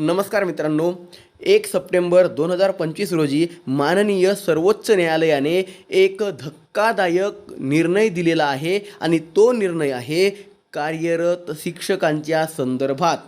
नमस्कार मित्रांनो एक सप्टेंबर दोन हजार पंचवीस रोजी माननीय सर्वोच्च न्यायालयाने एक धक्कादायक निर्णय दिलेला आहे आणि तो निर्णय आहे कार्यरत शिक्षकांच्या संदर्भात.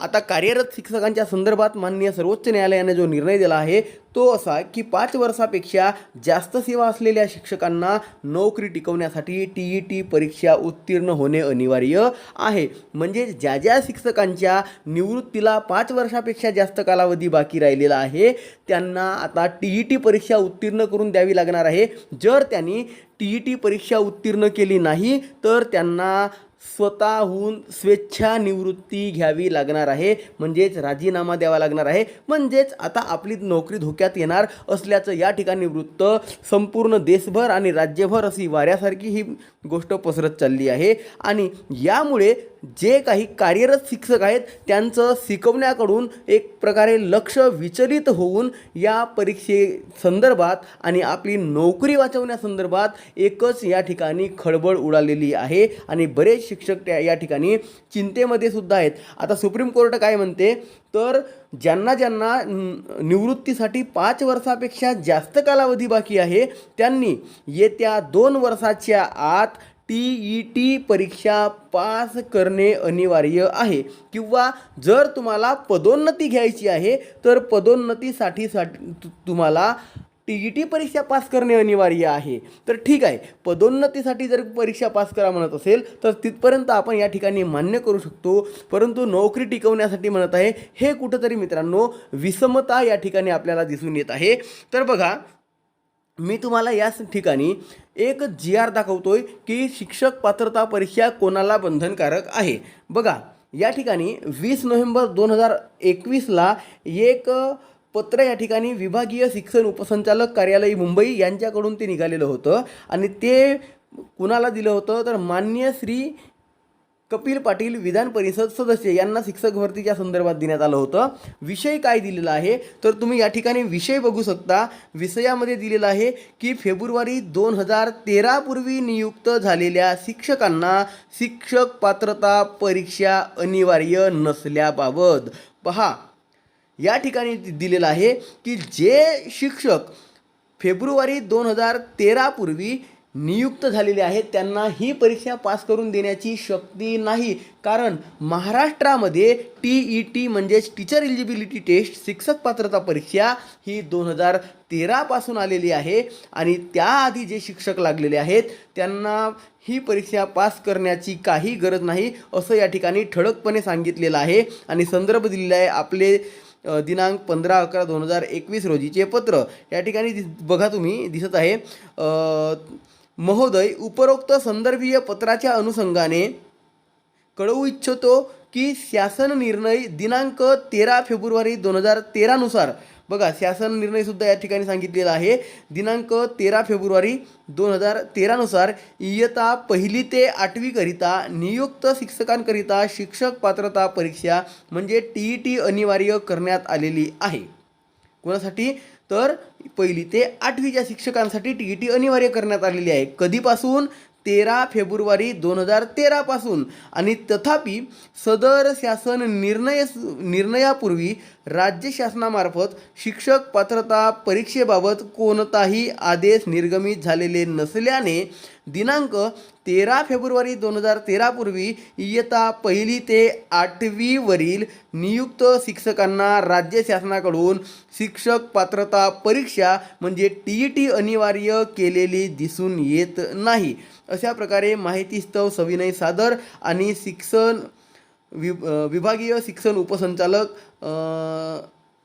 आता कार्यरत शिक्षकांच्या संदर्भात माननीय सर्वोच्च न्यायालयाने जो निर्णय दिला आहे तो असा की पाच वर्षापेक्षा जास्त सेवा असलेल्या शिक्षकांना नोकरी टिकवण्यासाठी टी ई टी परीक्षा उत्तीर्ण होणे अनिवार्य आहे. म्हणजे ज्या ज्या शिक्षकांच्या निवृत्तीला पाच वर्षापेक्षा जास्त कालावधी बाकी राहिलेला आहे त्यांना आता टी ई टी परीक्षा उत्तीर्ण करून द्यावी लागणार आहे. जर त्यांनी टी ई टी परीक्षा उत्तीर्ण केली नाही तर त्यांना स्वतःहून स्वेच्छा निवृत्ती घ्यावी लागणार आहे. म्हणजेच राजीनामा द्यावा लागणार आहे. म्हणजेच आता आपली नोकरी धोक्यात येणार असल्याचं या ठिकाणी वृत्त संपूर्ण देशभर आणि राज्यभर अशी वाऱ्यासारखी ही गोष्ट पसरत चालली आहे. आणि यामुळे जे काही कार्यरत शिक्षक आहेत त्यांचं शिकवण्याकडून एक प्रकारे लक्ष विचलित होऊन या परीक्षेसंदर्भात आणि आपली नोकरी वाचवण्यासंदर्भात एकच या ठिकाणी खळबळ उडालेली आहे. आणि बरेच शिक्षक त्या या ठिकाणी चिंतेमध्ये सुद्धा आहेत. आता सुप्रीम कोर्ट काय म्हणते? तर ज्यांना ज्यांना निवृत्तीसाठी पाच वर्षापेक्षा जास्त कालावधी बाकी आहे त्यांनी येत्या दोन वर्षाच्या आत टी ई टी परीक्षा पास करणे अनिवार्य आहे. किंवा जर तुम्हाला पदोन्नती घ्यायची आहे तर पदोन्नतीसाठी साठी तुम्हाला टी ई टी परीक्षा पास करणे अनिवार्य आहे. तर ठीक आहे. पदोन्नतीसाठी जर परीक्षा पास करा म्हणत असेल तर तिथपर्यंत आपण या ठिकाणी मान्य करू शकतो. परंतु नोकरी टिकवण्यासाठी म्हणत आहे हे कुठंतरी मित्रांनो विषमता या ठिकाणी आपल्याला दिसून येत आहे. तर बघा मी तुम्हाला याच ठिकाणी एक जी आर दाखवतोय की शिक्षक पात्रता परीक्षा कोणाला बंधनकारक आहे? बघा या ठिकाणी वीस नोव्हेंबर दोन हजार एकवीसला एक पत्र या ठिकाणी विभागीय शिक्षण उपसंचालक कार्यालय मुंबई यांच्याकडून ते निघालेलं होतं आणि ते कुणाला दिलं होतं? तर मान्य श्री कपिल पाटील विधान परिषद सदस्य यांना शिक्षक भरतीच्या संदर्भात देण्यात आलं होतं. विषय काय दिलेला आहे? तर तुम्ही या ठिकाणी विषय बघू शकता. विषयामध्ये दिलेला आहे की फेब्रुवारी दोन हजार तेरापूर्वी नियुक्त झालेल्या शिक्षकांना शिक्षक पात्रता परीक्षा अनिवार्य नसल्याबाबत. पहा या ठिकाणी दिलेलं आहे की जे शिक्षक फेब्रुवारी दोन हजार तेरापूर्वी नियुक्त झालेले आहेत त्यांना ही परीक्षा पास करून देण्याची शक्ती नाही. कारण महाराष्ट्रामध्ये टी ई टी म्हणजेच टीचर एलिजिबिलिटी टेस्ट शिक्षक पात्रता परीक्षा ही दोन हजार तेरापासून आलेली आहे आणि त्याआधी जे शिक्षक लागलेले आहेत त्यांना ही परीक्षा पास करण्याची काही गरज नाही असं या ठिकाणी ठळकपणे सांगितलेलं आहे. आणि संदर्भ दिलेला आहे आपले दिनांक पंधरा अकरा दोन हजार एकवीस रोजीचे पत्र. या ठिकाणी दिस बघा तुम्ही दिसत आहे महोदय उपरोक्त संदर्भीय पत्राच्या अनुषंगाने कळवू इच्छितो की शासन निर्णय दिनांक तेरा फेब्रुवारी दोन हजार तेरानुसार बघा शासन निर्णयसुद्धा या ठिकाणी सांगितलेला आहे. दिनांक तेरा फेब्रुवारी दोन हजार तेरानुसार इयत्ता पहिली ते आठवीकरिता नियुक्त शिक्षकांकरिता शिक्षक पात्रता परीक्षा म्हणजे टी ई टी अनिवार्य करण्यात आलेली आहे. कोणासाठी? तर पहिली ते आठवीच्या शिक्षकांसाठी टी ई टी अनिवार्य करण्यात आलेली आहे. कधीपासून? तेरा फेब्रुवारी दोन हजार तेरापासून आणि तथापि सदर शासन निर्णय निर्णयापूर्वी राज्य शासनामार्फत शिक्षक पात्रता परीक्षेबाबत कोणताही आदेश निर्गमित झालेले नसल्याने दिनांक तेरा फेब्रुवारी दोन हजार तेरापूर्वी इयत्ता पहिली ते आठवीवरील नियुक्त शिक्षकांना राज्य शासनाकडून शिक्षक पात्रता परीक्षा म्हणजे टी ई टी अनिवार्य केलेली दिसून येत नाही. अशा प्रकारे माहितीस्तव सविनय सादर आणि शिक्षण वि विभागीय शिक्षण उपसंचालक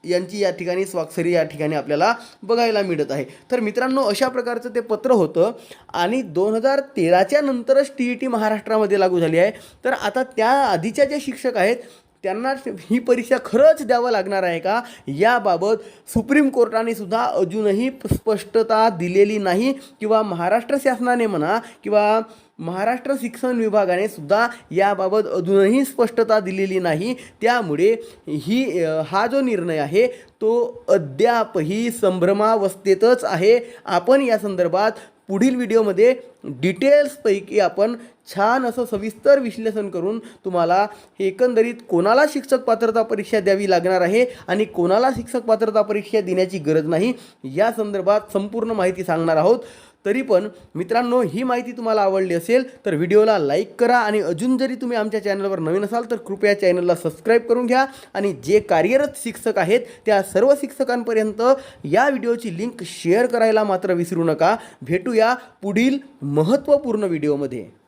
यांची या ठिकाणी स्वाक्षरी या ठिकाणी आपल्याला बघायला मिळत आहे. तर मित्रांनो अशा प्रकारचं ते पत्र होतं आणि दोन हजार तेराच्या नंतरच टी ई टी महाराष्ट्रामध्ये लागू झाली आहे. तर आता त्या आधीच्या जे शिक्षक आहेत त्यांना ही परीक्षा खरंच द्यावं लागणार आहे का? याबाबत सुप्रीम कोर्टाने सुद्धा अजूनही स्पष्टता दिलेली नाही. किंवा महाराष्ट्र शासनाने म्हणा किंवा महाराष्ट्र शिक्षण विभागाने सुद्धा याबाबत अजूनही स्पष्टता दिलेली नाही. त्यामुळे ही हा जो निर्णय आहे तो अद्यापही संभ्रमावस्थेतच आहे. आपण या संदर्भात पुढील व्हिडिओमध्ये डिटेल्सपैकी आपण छान असं सविस्तर विश्लेषण करून तुम्हाला एकंदरीत कोणाला शिक्षक पात्रता परीक्षा द्यावी लागणार आहे आणि कोणाला शिक्षक पात्रता परीक्षा देण्याची गरज नाही या संदर्भात संपूर्ण माहिती सांगणार आहोत. तरी पण मित्रांनो ही माहिती तुम्हाला आवडली असेल तर व्हिडिओला लाईक करा आणि अजून जरी तुम्ही आमच्या चॅनलवर नवीन असाल तर कृपया चॅनलला सबस्क्राईब करून घ्या आणि जे कार्यरत शिक्षक आहेत त्या सर्व शिक्षकांपर्यंत या व्हिडिओची लिंक शेअर करायला मात्र विसरू नका. भेटूया पुढील महत्त्वपूर्ण व्हिडिओमध्ये.